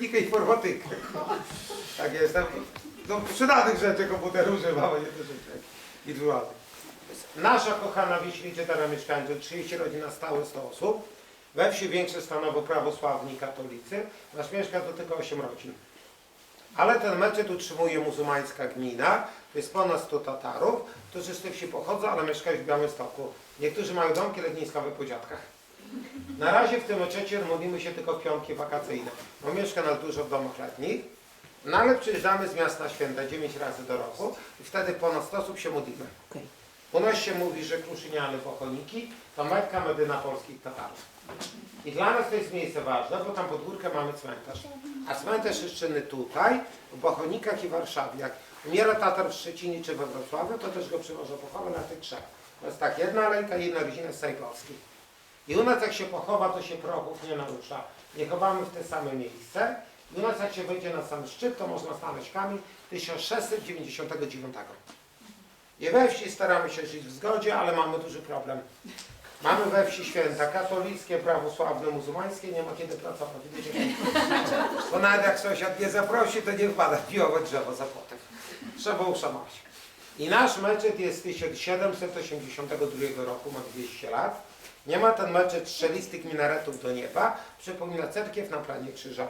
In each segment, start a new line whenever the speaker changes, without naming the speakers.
technikę informatykę. Tak jest, tam, do przydatnych rzeczy komputer używamy, nie do rzeczy indywidualnych. Nasza kochana wieś liczy teraz mieszkańców, 30 rodzin na stałe 100 osób. We wsi większe stanowo prawosławni katolicy. Nasz mieszka to tylko 8 rodzin. Ale ten meczet utrzymuje muzułmańska gmina. To jest ponad 100 Tatarów, którzy z tej wsi pochodzą, ale mieszkają w Białymstoku. Niektórzy mają domki letniskowe po dziadkach. Na razie w tym meczecie modlimy się tylko w piątki wakacyjne. Bo mieszka nas dużo w domach letnich. No ale przyjeżdżamy z miasta święta 9 razy do roku i wtedy ponad 100 osób się modlimy. U nas się mówi, że Kruszyniany Pochoniki to Metka Medyna polskich Tatarów. I dla nas to jest miejsce ważne, bo tam pod górkę mamy cmentarz. A cmentarz jest czynny tutaj, w Bochonikach i Warszawie. Jak umiera Tatar w Szczecinie czy we Wrocławiu, to też go przywożą pochowę na tych trzech. To jest tak, jedna alejka i jedna rodzina z całej Polski. I u nas jak się pochowa, to się prochów nie narusza. Nie chowamy w te same miejsce. I u nas jak się wejdzie na sam szczyt, to można znaleźć kamień 1699. I we wsi staramy się żyć w zgodzie, ale mamy duży problem. Mamy we wsi święta katolickie, prawosławne, muzułmańskie, nie ma kiedy pracować. Bo nawet jak sąsiad nie zaprosi, to nie wpada piłowe drzewo za płotek. Trzeba uszanować. I nasz meczet jest z 1782 roku, ma 200 lat. Nie ma ten meczet strzelistych minaretów do nieba, przypomina cerkiew na planie krzyża.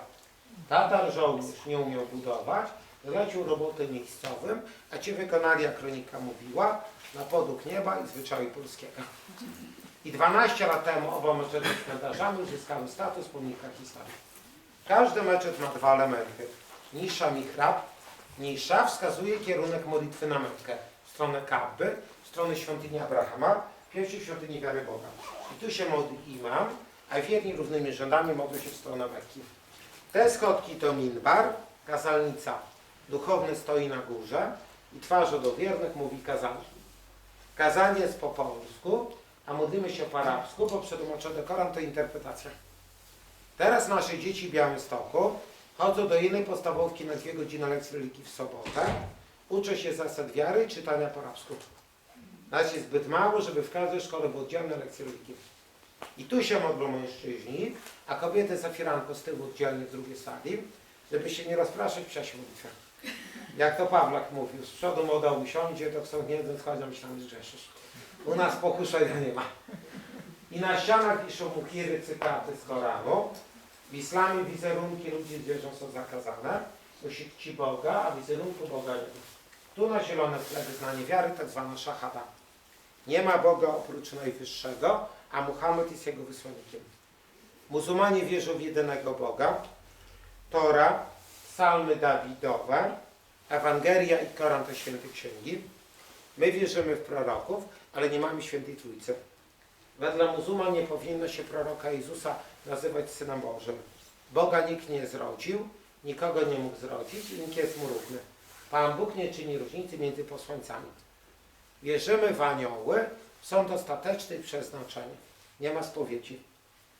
Tatar żołnierz nie umiał budować, zlecił roboty miejscowym, a ci wykonali, jak kronika mówiła, na podług nieba i zwyczaju polskiego. I 12 lat temu oba meczety z cmentarzami uzyskały status pomnika historii. Każdy meczet ma dwa elementy. Nisza mihrab. Nisza wskazuje kierunek modlitwy na Mekkę. W stronę Kabby, w stronę świątyni Abrahama, pierwszej świątyni wiary Boga. I tu się modli imam, a wierni równymi rzędami modlą się w stronę Mekki. Te schodki to minbar, kazalnica. Duchowny stoi na górze i twarzą do wiernych mówi kazanie. Kazanie jest po polsku, a modlimy się po arabsku, bo przetłumaczony Koran to interpretacja. Teraz nasze dzieci w Białymstoku chodzą do jednej podstawówki na dwie godziny lekcji religii w sobotę, uczą się zasad wiary i czytania po arabsku. Nas jest zbyt mało, żeby w każdej szkole były oddzielne lekcje religii. I tu się modlą mężczyźni, a kobiety za firanką z tyłu oddzielnie w drugiej sali, żeby się nie rozpraszać w czasie modlitwy. Jak to Pawlak mówił, z przodu moda usiądzie, to chcą nie jeden schodzi, myślałem, że grzeszysz. U nas pokuszenia nie ma. I na ścianach wiszą mukiry, cytaty z Koranu. W islamie wizerunki ludzi zwierząt są zakazane. Musi czci Boga, a wizerunku Boga nie ma. Tu na zielone tle wyznanie wiary, tak zwana szachada. Nie ma Boga oprócz Najwyższego, a Muhammad jest jego wysłannikiem. Muzułmanie wierzą w jedynego Boga. Tora, psalmy Dawidowe, Ewangelia i Koran to święte księgi. My wierzymy w proroków, ale nie mamy świętej Trójcy. Wedle muzułman nie powinno się proroka Jezusa nazywać Synem Bożym. Boga nikt nie zrodził, nikogo nie mógł zrodzić i nikt jest mu równy. Pan Bóg nie czyni różnicy między posłańcami. Wierzymy w anioły, sąd ostateczny i przeznaczenie. Nie ma spowiedzi.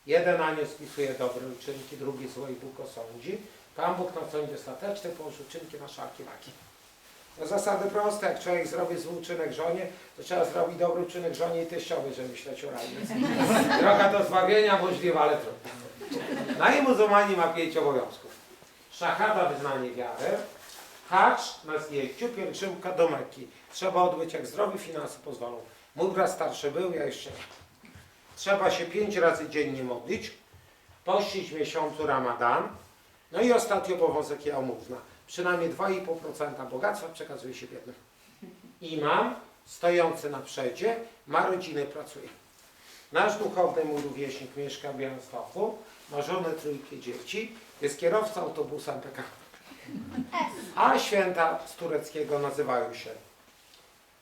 Jeden anioł spisuje dobre uczynki, drugi złe i Bóg osądzi. Pan Bóg na sądzie ostateczny położy uczynki na szarki laki. No zasady proste, jak człowiek zrobi zły uczynek żonie, to trzeba zrobić dobry uczynek żonie i teściowej, żeby myśleć o raju. Droga do zbawienia możliwa, ale trudna. No i muzułmanie ma pięć obowiązków. Szachada, wyznanie wiary. Hacz na zjeździu, pielgrzymka do. Trzeba odbyć jak zdrowie, finanse pozwolą. Mój brat starszy był, ja jeszcze. Trzeba się pięć razy dziennie modlić, pościć w miesiącu Ramadan. No i ostatni obowiązek jałmużna. Przynajmniej 2,5% bogactwa przekazuje się biednym. Imam, stojący na przedzie, ma rodzinę, pracuje. Nasz duchowny mój rówieśnik mieszka w Białymstoku, ma żonę, trójkę dzieci, jest kierowcą autobusa MPK. A święta z tureckiego nazywają się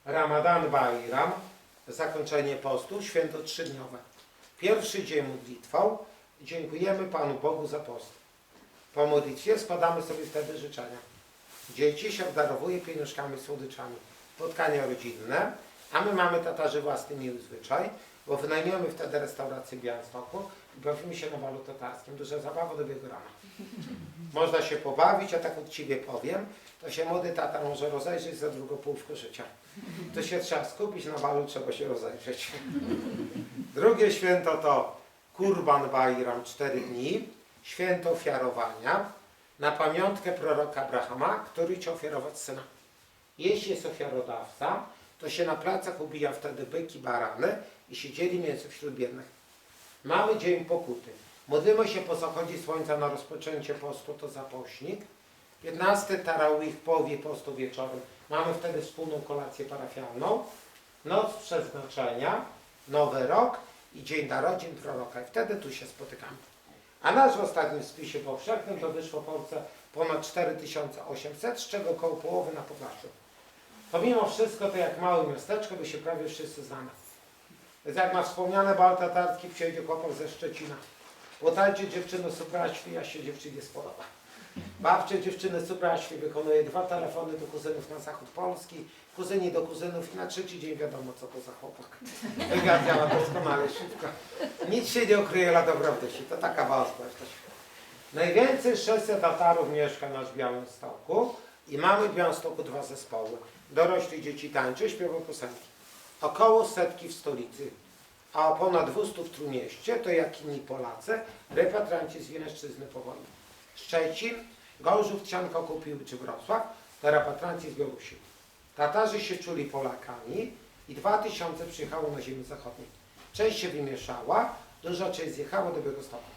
Ramadan Bayram, zakończenie postu, święto trzydniowe. Pierwszy dzień modlitwą, dziękujemy Panu Bogu za post. Po modlitwie składamy sobie wtedy życzenia. Dzieci się obdarowuje pieniążkami, słodyczami. Spotkania rodzinne, a my mamy Tatarzy własny miły zwyczaj, bo wynajmiemy wtedy restaurację w Białymstoku i bawimy się na walu tatarskim. Duża zabawa do biegu rana. Można się pobawić, a tak uczciwie powiem, to się młody tatar może rozejrzeć za drugą połówkę życia. To się trzeba skupić, na walu trzeba się rozejrzeć. Drugie święto to Kurban Bajram, cztery dni, święto ofiarowania. na pamiątkę proroka Abrahama, który chciał ofiarować syna. Jeśli jest ofiarodawca, to się na placach ubija wtedy byki, barany i siedzieli mięso wśród biednych. Mamy dzień pokuty. Modlimy się po zachodzie słońca na rozpoczęcie postu, to zapośnik. 15 tarawih w połowie postu wieczorem. Mamy wtedy wspólną kolację parafialną. Noc przeznaczenia, Nowy Rok i Dzień Narodzin Proroka. I wtedy tu się spotykamy. A nasz w ostatnim spisie powszechnym to wyszło w Polsce ponad 4800, z czego około połowy na Podlasiu. Pomimo wszystko to jak małe miasteczko, by się prawie wszyscy znamy. Więc jak na wspomniane bal tatarski przyjedzie chłopak ze Szczecina. Łotajcie dziewczyny supraświ, ja się dziewczynie spodoba. Babcie dziewczyny supraświ wykonuje dwa telefony do kuzynów na zachód Polski, kuzyni do kuzynów i na trzeci dzień wiadomo co to za chłopak. Wywiad działa doskonale, szybko. Nic się nie ukryje dla dobrobyci, to taka społeczność. Najwięcej 600 Tatarów mieszka na Białymstoku i mamy w Białymstoku dwa zespoły. Dorośli dzieci tańczy, śpiewają piosenki. Około setki w stolicy, a ponad 200 w Trójmieście, to jak inni Polacy, repatranci z Wileńszczyzny po wojnie. Szczecin, Gorzów, Trzcianko, Kupiły czy Wrocław, to repatranci z Białorusi. Tatarzy się czuli Polakami i 2000 przyjechało na ziemię zachodnią. Część się wymieszała, duża część zjechała do Białegostoku.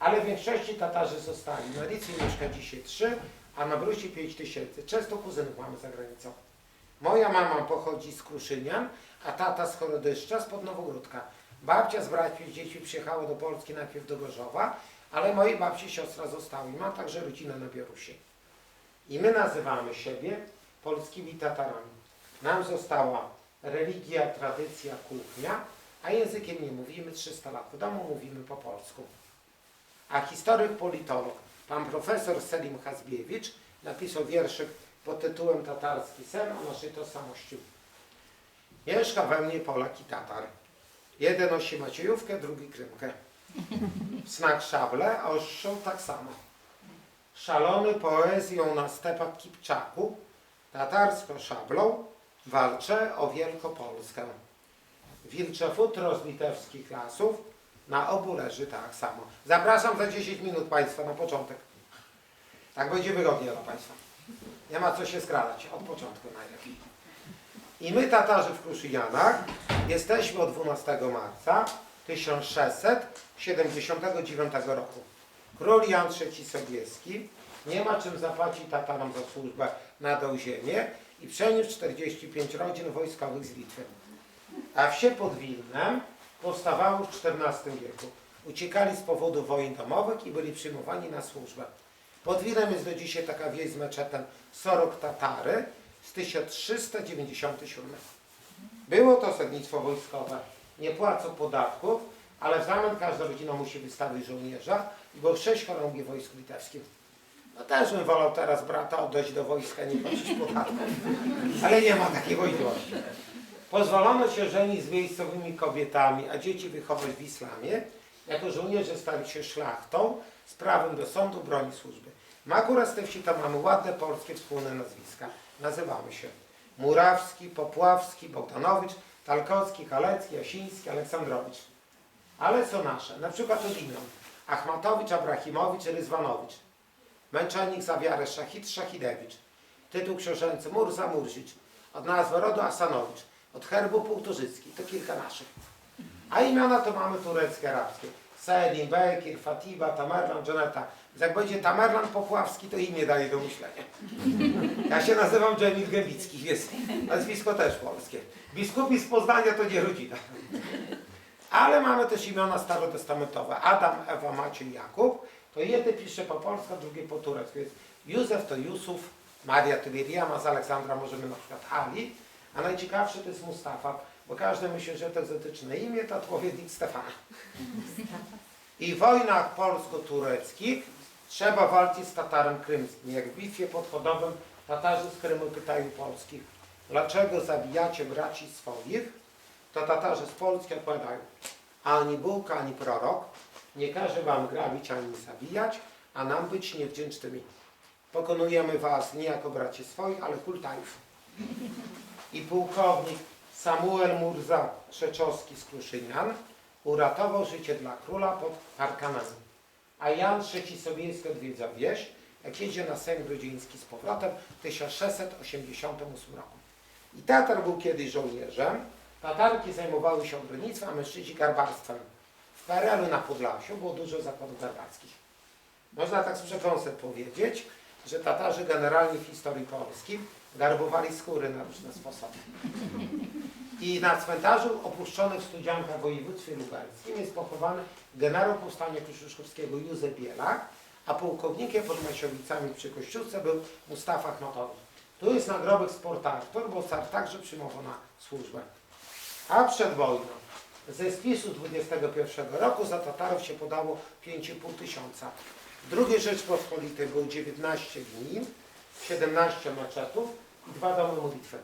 Ale w większości Tatarzy zostali. Na Licji mieszka dzisiaj 3, a na Brusi 5 tysięcy. Często kuzynów mamy za granicą. Moja mama pochodzi z Kruszynian, a tata z Chorodyszcza, spod Nowogródka. Babcia z braćmi i dziećmi przyjechała do Polski najpierw do Gorzowa, ale mojej babci siostra zostały. I mam także rodzinę na Białorusi. I my nazywamy siebie polskimi Tatarami. Nam została religia, tradycja, kuchnia, a językiem nie mówimy 300 lat. W domu mówimy po polsku. A historyk, politolog, pan profesor Selim Hazbiewicz napisał wierszyk pod tytułem Tatarski sen o naszej tożsamości. Mieszka we mnie Polak i Tatar. Jeden nosi Maciejówkę, drugi Krymkę. Znak szable, a ostrzeł tak samo. Szalony poezją na stepach Kipczaku, tatarsko szablą, walczę o Wielkopolskę. Wilcze futro z litewskich lasów, na obu leży tak samo. Zapraszam za 10 minut Państwa na początek. Tak będzie wygodnie dla Państwa. Nie ma co się skradać, od początku najlepiej. I my Tatarzy w Kruszyjanach jesteśmy od 12 marca 1679 roku. Król Jan III Sobieski nie ma czym zapłacić Tatarom za służbę na ziemię i przeniósł 45 rodzin wojskowych z Litwy. A wsie pod Wilnem powstawały w XIV wieku. Uciekali z powodu wojen domowych i byli przyjmowani na służbę. Pod Wilnem jest do dzisiaj taka wieś z meczetem Sorok Tatary z 1397. Było to osadnictwo wojskowe. Nie płacą podatków, ale w zamian każda rodzina musi wystawić żołnierza i było sześć chorągwi w wojsku litewskim. No też bym wolał teraz brata oddać do wojska, nie płacić podatków. Ale nie ma takiej możliwości. Pozwolono się żenić z miejscowymi kobietami, a dzieci wychować w islamie. Jako żołnierze stali się szlachtą z prawem do sądu, broni służby. My akurat z tej wsi to mamy ładne polskie wspólne nazwiska. Nazywamy się Murawski, Popławski, Bogdanowicz, Talkowski, Kalecki, Jasiński, Aleksandrowicz. Ale są nasze, na przykład od imion. Achmatowicz, Abrahimowicz, Ryzwanowicz. Męczennik za wiarę Szachid, Szachidewicz. Tytuł książęcy Murza, Murzicz. Od nazwy rodu Asanowicz. Od herbu Półtorzycki. To kilka naszych. A imiona to mamy tureckie, arabskie. Selim, Bekir, Fatiba, Tamerlan, Joneta. Jak będzie Tamerlan Popławski, to imię daje do myślenia. Ja się nazywam Dżemil Gębicki, jest nazwisko też polskie. Biskupi z Poznania to nie rodzina. Ale mamy też imiona starotestamentowe. Adam, Ewa, Maciej, Jakub. To jedne pisze po polsku, drugie po turecku. Józef to Jusuf, Maria to Miriam, a z Aleksandra możemy na przykład Ali. A najciekawsze to jest Mustafa, bo każdy myśli, że to egzotyczne imię, to odpowiednik Stefana. I w wojnach polsko-tureckich trzeba walczyć z Tatarem krymskim. Jak w bitwie pod Chodowem Tatarzy z Krymu pytają Polskich, dlaczego zabijacie braci swoich? To Tatarzy z Polski odpowiadają, ani Bóg, ani prorok nie każe wam grabić ani zabijać, a nam być niewdzięcznymi. Pokonujemy was nie jako braci swoich, ale hultajów. I pułkownik Samuel Murza Trzeczowski z Kruszynian uratował życie dla króla pod Parkanami. A Jan III Sobieski odwiedza wieś jak jedzie na Sejm Grudziński z powrotem w 1688 roku. I Tatar był kiedyś żołnierzem, Tatarki zajmowały się ogrodnictwem, a mężczyźni garbarstwem. W PRL-u na Podlasiu było dużo zakładów garbarskich. Można tak z przekąsem powiedzieć, że Tatarzy generalnie w historii Polski garbowali skóry na różne sposoby. I na cmentarzu opuszczonym w Studziankach w województwie lubelskim jest pochowany generał powstania kościuszkowskiego Józef Bielak, a pułkownikiem pod Masiowicami przy Kościuszce był Mustafa Achmatowi. Tu jest nagrobek z Port Arthur, bo car także przyjmował na służbę. A przed wojną ze spisu 21 roku za Tatarów się podało 5,5 tysiąca. W II Rzeczpospolitej było 19 gmin, 17 maczetów i dwa domy modlitwy.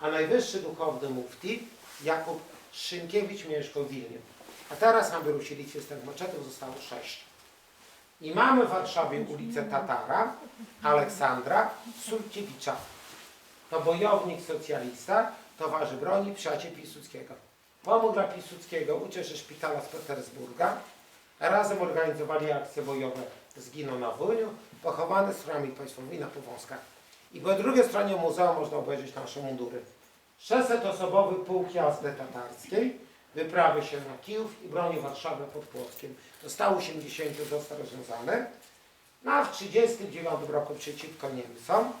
A najwyższy duchowny mufti Jakub Szynkiewicz mieszkał w Wilnie. A teraz na Wyrusilicie z tych maczetów zostało sześć. I mamy w Warszawie ulicę Tatara, Aleksandra Sulkiewicza. To bojownik socjalista, towarzysz broni, przyjaciel Piłsudskiego. Pomógł dla Piłsudskiego uciec ze szpitala z Petersburga. Razem organizowali akcje bojowe. Zginął na wojnie, pochowany stronami państwowymi na Powązkach. I po drugiej stronie muzeum można obejrzeć nasze mundury. 600-osobowy pułk jazdy tatarskiej wyprawy się na Kijów i broni Warszawę pod Płockiem. Zostało 80 został rozwiązane. No a w 1939 roku przeciwko Niemcom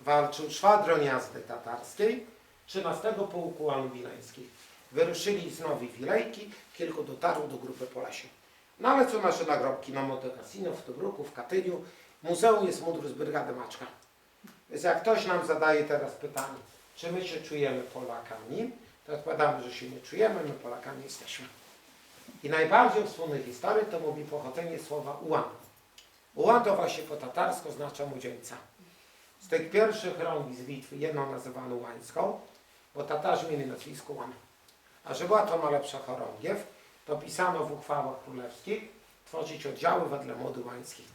walczył szwadron jazdy tatarskiej 13 Pułku Anu Wileńskich. Wyruszyli z Wilejki, kilku dotarło do grupy Polesie. No ale co nasze nagrobki na Monte Cassino, w Tobruku, w Katyniu. Muzeum jest mundur z Brygady Maczka. Więc jak ktoś nam zadaje teraz pytanie, czy my się czujemy Polakami, to odpowiadamy, że się nie czujemy, my Polakami jesteśmy. I najbardziej w wspólnej historii to mówi pochodzenie słowa ułan. Ułan to właśnie po tatarsku oznacza młodzieńca. Z tych pierwszych rąk z Litwy jedną nazywano łańską, bo Tatarzy mieli nazwisko Łan. A że była to ma lepsza chorągiew, to pisano w uchwałach królewskich tworzyć oddziały wedle mody łańskich.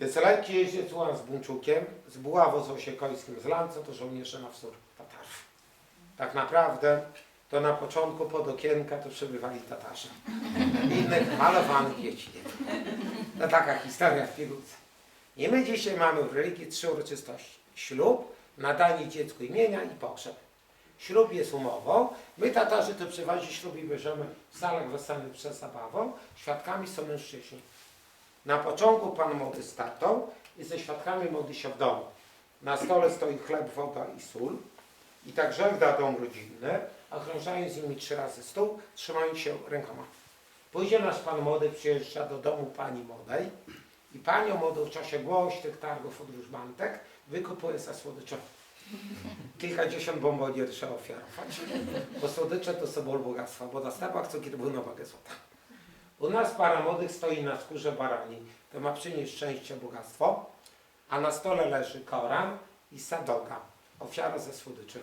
Więc lekki jeździec Łan z Buńczukiem, z Buławą z Osiekojskim, z Lanco to żołnierze na wzór Tatarów. Tak naprawdę to na początku pod okienka to przebywali Tatarzy. Innych malowanych było. To taka historia w pigułce. I my dzisiaj mamy w religii trzy uroczystości. Ślub, nadanie dziecku imienia i pogrzeb. Ślub jest umową. My Tatarzy to przy razie ślubu bierzemy w salach weselnych przed zabawą. Świadkami są mężczyźni. Na początku pan młody z tatą i ze świadkami młody się w domu. Na stole stoi chleb, woda i sól. I tak żegda dom rodzinny, okrążając z nimi trzy razy stół, trzymając się rękoma. Pójdzie nasz pan młody, przyjeżdża do domu pani młodej i panią młodą w czasie głośnych targów od różbantek wykupuje za słodycze. Kilkadziesiąt bombonier trzeba ofiarować, bo słodycze to symbol bogactwa, bo na stawach cukier był na wagę złota. U nas para młodych stoi na skórze barani, to ma przynieść szczęście, bogactwo, a na stole leży koran i sadoga, ofiara ze słodyczy.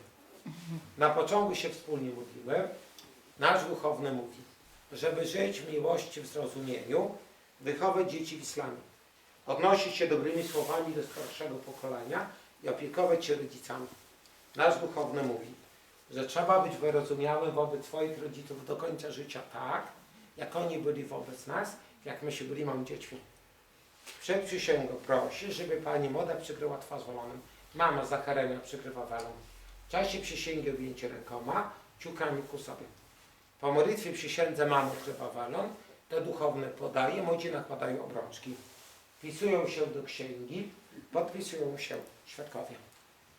Na początku się wspólnie modlimy. Nasz duchowny mówi, żeby żyć w miłości, w zrozumieniu, wychować dzieci w islamie, odnosić się dobrymi słowami do starszego pokolenia i opiekować się rodzicami. Nasz duchowny mówi, że trzeba być wyrozumiałym wobec swoich rodziców do końca życia tak, jak oni byli wobec nas, jak my się byli małymi dziećmi. Przed przysięgą prosi, żeby pani młoda przykryła twarz walonem. Mama za karenia przykrywa welon. W czasie przysięgi objęcie rękoma, ciukami ku sobie. Po modlitwie przysiędze mamy odkrywa welon, te duchowne podaje, młodzi nakładają obrączki. Wpisują się do księgi, podpisują się świadkowie.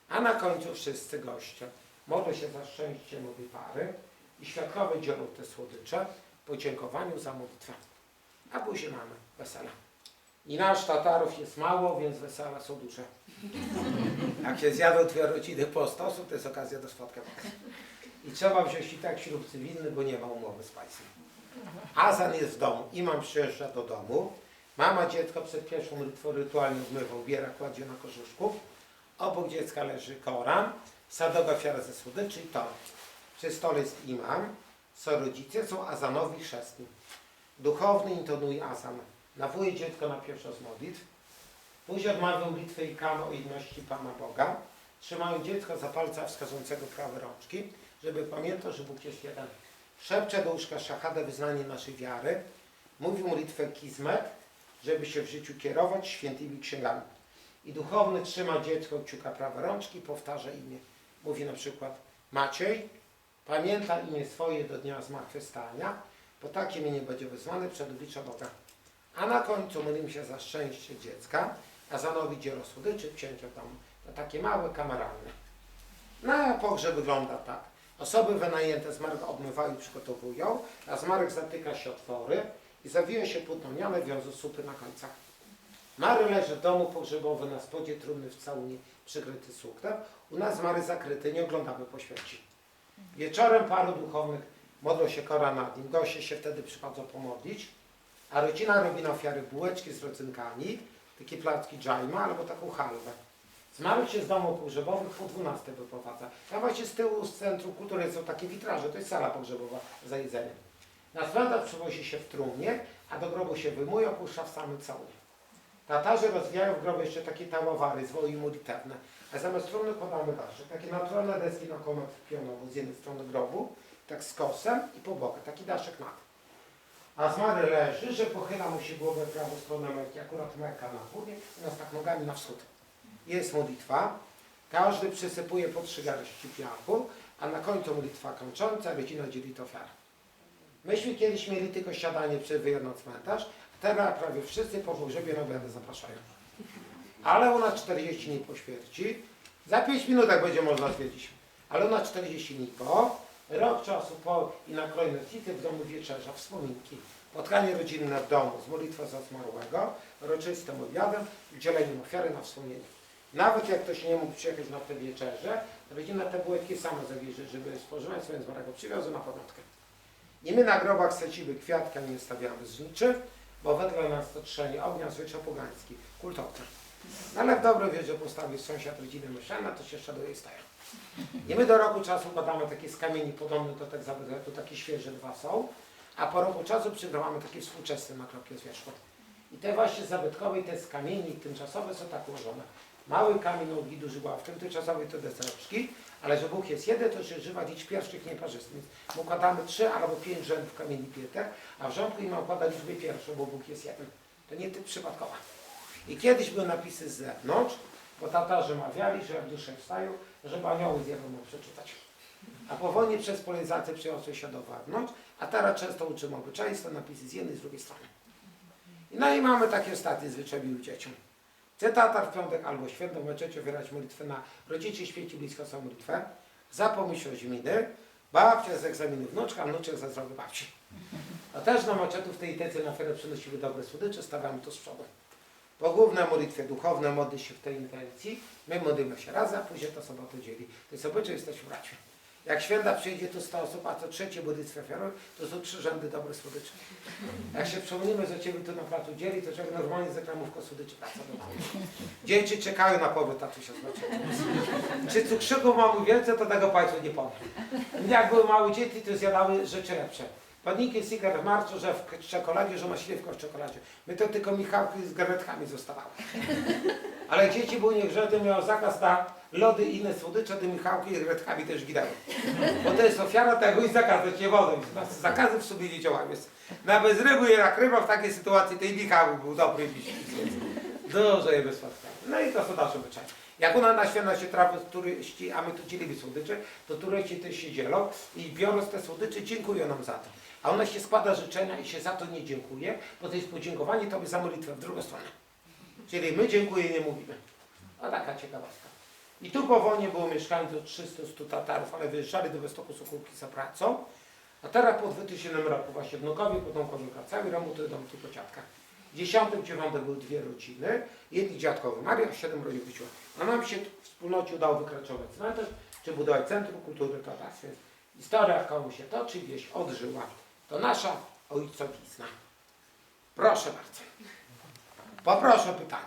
A na końcu wszyscy goście modlą się za szczęście młodej pary i świadkowie dzielą te słodycze podziękowaniu za modlitwę. A później mamy wesela. I nasz Tatarów jest mało, więc wesela są duże. Jak się zjadą dwie rodziny po stosu, to jest okazja do spotkania. I trzeba wziąć i tak ślub cywilny, bo nie ma umowy z państwem. Azan jest w domu, imam przyjeżdża do domu, mama dziecko przed pierwszą rytualnie obmywa, ubiera, kładzie na korzuszku, obok dziecka leży Koran, sadoga ofiara ze słodyczy i tort. Przy stole jest imam, są rodzice, są azanowi chrzestni. Duchowny intonuje azan, nawołuje dziecko na pierwszą z modlitw, później odmawia modlitwę i kamo o jedności Pana Boga, trzymają dziecko za palca wskazującego prawej rączki, żeby pamiętał, że Bóg jest jeden. Szepcze do łóżka szahadę wyznanie naszej wiary, mówi modlitwę kizmet żeby się w życiu kierować świętymi księgami. I duchowny trzyma dziecko kciuka prawej rączki, powtarza imię. Mówi na przykład Maciej, pamięta imię swoje do dnia zmartwychwstania, bo takie imię będzie wezwane przed oblicze Boga. A na końcu modlimy się za szczęście dziecka, a za nowi dzieło słodyczy księcia. To takie małe, kameralne. Na pogrzeb wygląda tak. Osoby wynajęte zmarłych obmywają i przygotowują, a zmarłych zatyka się otwory i zawija się płótnoniane wiązu supy na końcach. Mary leży w domu pogrzebowym na spodzie trumny w całunie przykryty suknem. U nas zmarły zakryty, nie oglądamy po śmierci. Wieczorem paru duchownych modlą się kora nad nim. Goście się wtedy przychodzą pomodlić, a rodzina robi na ofiary bułeczki z rodzynkami, takie placki dżajma albo taką halwę. Zmarłych się z domu pogrzebowych po 12 wyprowadza. Tam właśnie z tyłu, z Centrum Kultury są takie witraże, to jest sala pogrzebowa za jedzeniem. Na cmentarz przywozi się w trumnie, a do grobu się wyjmuje, opuszcza w samym całunie. Tatarzy rozwijają w grobie jeszcze takie tałowary, zwoły modlitewne, a zamiast trumny kładamy daszek. Takie naturalne deski na komet pionowo z jednej strony grobu, tak z kosem i po bokach, taki daszek nad. A zmarły leży, że pochyla mu się głowę prawą stronę Mekki, akurat Mekka na i nas tak nogami na wschód. Jest modlitwa, każdy przysypuje po trzy garści piachu, a na końcu modlitwa kończąca, rodzina dzieli to ofiarę. Myśmy kiedyś mieli tylko siadanie przed wyjazdem na cmentarz, teraz prawie wszyscy po pogrzebie na obiady zapraszają. Ale u nas 40 dni po śmierci, za 5 minut jak będzie można zwiedzić, ale u nas 40 dni po, rok czasu po i na kroj nocity w domu wieczerza, wspominki, spotkanie rodzinne w domu z modlitwą za zmarłego, roczystym obiadem, dzieleniem ofiary na wspomnienie. Nawet jak ktoś nie mógł przyjechać na tę wieczerzę, rodzina te bułeczki sama zawiezie, żeby spożywać swoje zmarłego, przywiozły na pamiątkę. I my na grobach sadzimy kwiatki, a nie stawiamy zniczy, bo wedle nas to trzenie ognia zwyczaj pogański, kultowca. No ale w dobrej wierze postawił sąsiad rodziny Myszana, to się szaduje i stają. I my do roku czasu badamy takie z kamieni podobne do tak zabytkowe, tu takie świeże dwa są, a po roku czasu przygrałamy takie współczesne na kropie z wierzchu. I te właśnie zabytkowe i te z kamieni tymczasowe są tak ułożone. Mały kamień, nogi, duży ław, w tym tymczasowej to deseczki, ale że Bóg jest jeden, to się żywa dziś pierwszych nieparzystych. My układamy trzy albo pięć rzędów kamieni pietek, a w rządku im układa liczbę pierwszą, bo Bóg jest jeden. To nie typ przypadkowa. I kiedyś były napisy z zewnątrz, bo Tatarzy mawiali, że jak dusze wstają, żeby anioły z nieba mogły przeczytać. A po wojnie przez polaryzację przyniosły się do wewnątrz, a teraz często uczymy obyczajstwa, napisy z jednej i z drugiej strony. I no i mamy takie ostatnie zwyczaje u dzieciom. Chce tatar w piątek albo święto w meczecie wybierać modlitwę na rodzicie śpieci blisko są modlitwę, za pomyśl gminy, babcia z egzaminu wnuczka, wnuczek za zdrowie babci. A też na maczetu w tej tecy na ferę przynosiły dobre słodycze, stawiamy to z przodu. Po głównej modlitwie duchowne modli się w tej intencji, my modlimy się razem, a później to sobotę dzieli. To jest obyczaj, jesteśmy braćmi. Jak święta przyjdzie tu 100 osób, a to trzecie modlitwie ofiarowe, to są trzy rzędy dobre słodycze. Jak się przypomnimy, że Ciebie tu na placu dzieli, to człowiek normalnie z reklamówką słodyczy domu. Dzieci czekają na powrót tatusia z meczetu. Czy cukrzyków mamy więcej, to tego Państwu nie powiem. Jak były małe dzieci, to zjadały rzeczy lepsze. Paniki Seeker w marcu, że w czekoladzie, że ma śliwkę w czekoladzie. My to tylko Michałki z garetkami zostawały. Ale dzieci były niegrzeczne, miało zakaz na lody i inne słodycze, to Michałki z garetkami też gidały. Bo to jest ofiara tego i zakazać nie wodą. Zakazy w sobie nie działają. Więc Nawet z ryby i rak ryba w takiej sytuacji, i Michał był dobry dziś. Dużo je. No i to są nasze obyczaje. Jak u nas na święta się trafią turyści, a my tu dzielimy słodycze, to turyści też się dzielą i biorąc te słodycze dziękują nam za to. A u nas się składa życzenia i się za to nie dziękuję, bo to jest podziękowanie Tobie za modlitwę w drugą stronę. Czyli my dziękuję nie mówimy. A taka ciekawostka. I tu po wojnie było mieszkańców 300-100 Tatarów, ale wyjeżdżali do Wystoku Sokółki za pracą. A teraz po 2000 roku właśnie wnukowie, potomkowie wracały, remontują dom tu po ciatkach. W 10, 9 były dwie rodziny, jedni dziadkowie Maria, a siedem rodzin wyciła. A nam się w wspólnocie udało wykraczować cmentarz, czy budować Centrum Kultury Tatarskiej. Historia komu się toczy, wieś odżyła. To nasza ojcowizna. Proszę bardzo. Poproszę o pytanie.